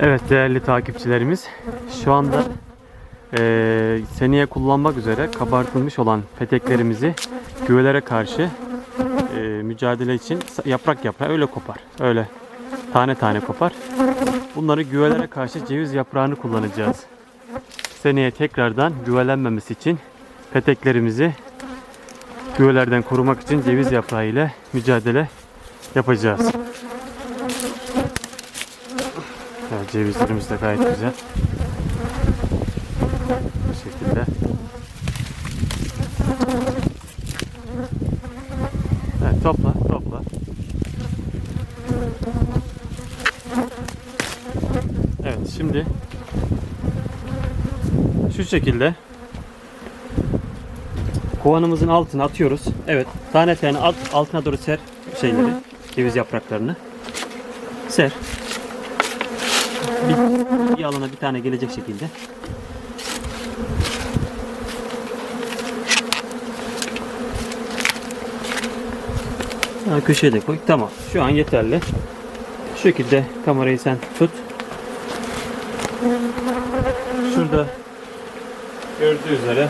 Evet değerli takipçilerimiz şu anda eee, seneye kullanmak üzere kabartılmış olan peteklerimizi güvelere karşı eee, mücadele için yaprak yaprağı öyle kopar. Öyle tane tane kopar. Bunları güvelere karşı ceviz yaprağını kullanacağız. Seneye tekrardan güvelenmemesi için peteklerimizi güvelerden korumak için ceviz yaprağı ile mücadele yapacağız. Cevizlerimiz de gayet güzel. Bu şekilde. Evet, topla, topla. Evet, şimdi şu şekilde kovanımızın altına atıyoruz. Evet, tane tane alt, altına doğru ser şeyleri, ceviz yapraklarını. Ser bir, bir alana bir tane gelecek şekilde. Ha, köşeye de koy. Tamam. Şu an yeterli. Şu şekilde kamerayı sen tut. Şurada gördüğü üzere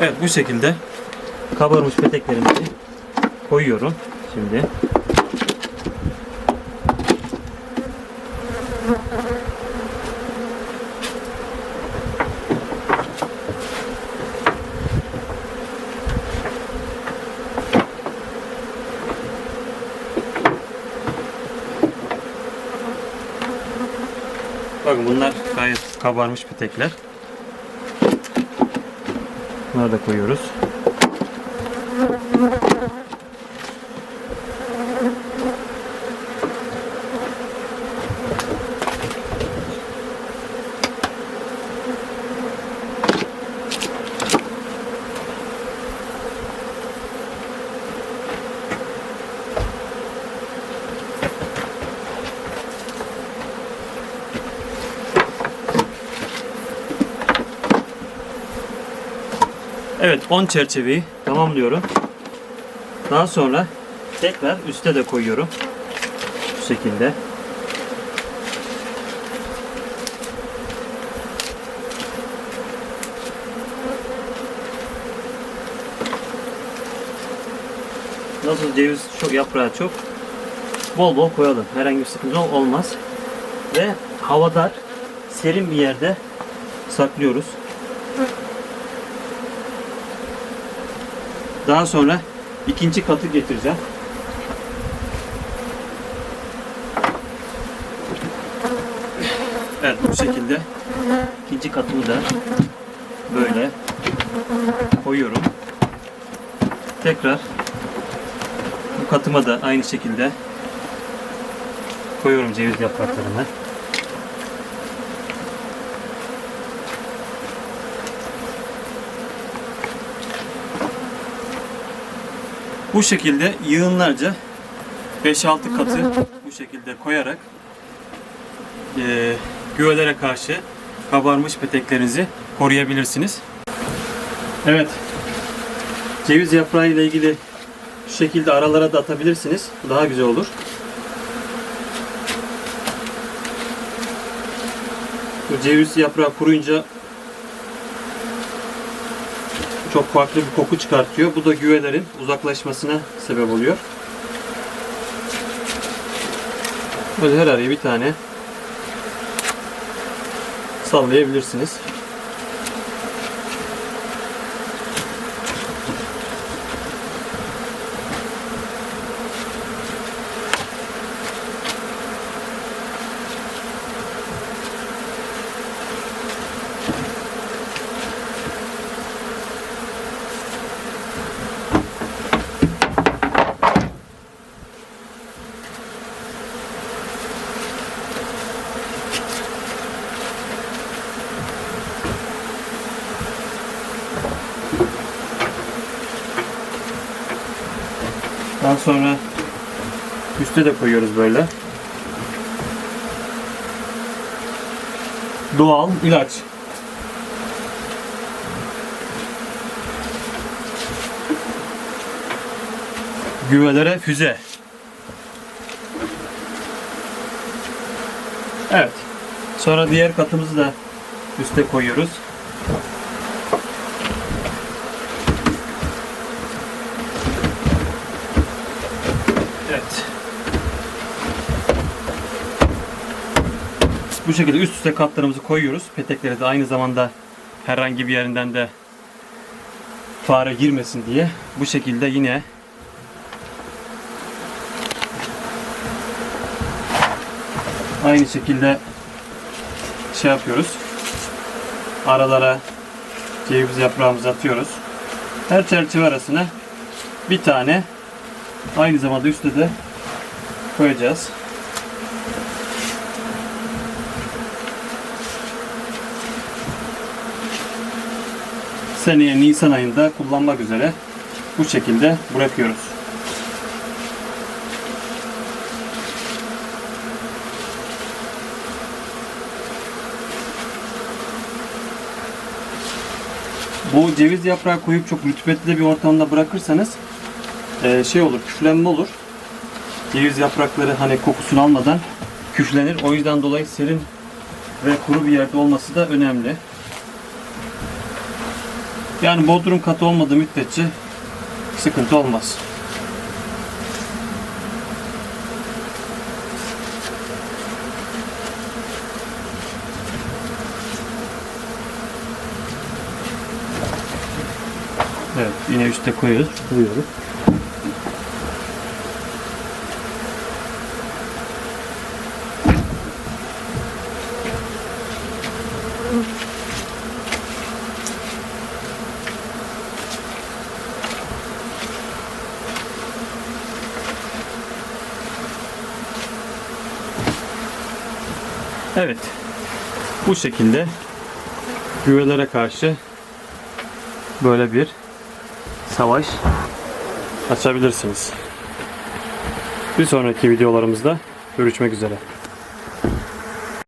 Evet bu şekilde kabarmış peteklerimizi koyuyorum şimdi. Bakın bunlar gayet kabarmış petekler. Bunları da koyuyoruz. Evet 10 çerçeveyi tamamlıyorum. Daha sonra tekrar üste de koyuyorum. Bu şekilde. Nasıl ceviz çok yaprağı çok bol bol koyalım. Herhangi bir sıkıntı olmaz. Ve havadar serin bir yerde saklıyoruz. Daha sonra ikinci katı getireceğim. Evet bu şekilde ikinci katımı da böyle koyuyorum. Tekrar bu katıma da aynı şekilde koyuyorum ceviz yapraklarını. Bu şekilde yığınlarca 5-6 katı bu şekilde koyarak eee güvelere karşı kabarmış peteklerinizi koruyabilirsiniz. Evet. Ceviz yaprağı ile ilgili şu şekilde aralara da atabilirsiniz. Daha güzel olur. Bu ceviz yaprağı kuruyunca çok farklı bir koku çıkartıyor. Bu da güvelerin uzaklaşmasına sebep oluyor. Böyle her araya bir tane sallayabilirsiniz. Daha sonra üste de koyuyoruz böyle. Doğal ilaç. güvelere füze. Evet. Sonra diğer katımızı da üste koyuyoruz. Evet. Bu şekilde üst üste katlarımızı koyuyoruz. Petekleri de aynı zamanda herhangi bir yerinden de fare girmesin diye bu şekilde yine aynı şekilde şey yapıyoruz. Aralara ceviz yaprağımızı atıyoruz. Her çerçeve arasına bir tane aynı zamanda üstte de koyacağız. Seneye Nisan ayında kullanmak üzere bu şekilde bırakıyoruz. Bu ceviz yaprağı koyup çok rütubetli bir ortamda bırakırsanız eee, şey olur, küflenme olur. Ceviz yaprakları hani kokusunu almadan küflenir. O yüzden dolayı serin ve kuru bir yerde olması da önemli. Yani bodrum katı olmadığı müddetçe sıkıntı olmaz. Evet, yine üstte koyuyoruz. Koyuyoruz. Evet. Bu şekilde güvelere karşı böyle bir savaş açabilirsiniz. Bir sonraki videolarımızda görüşmek üzere.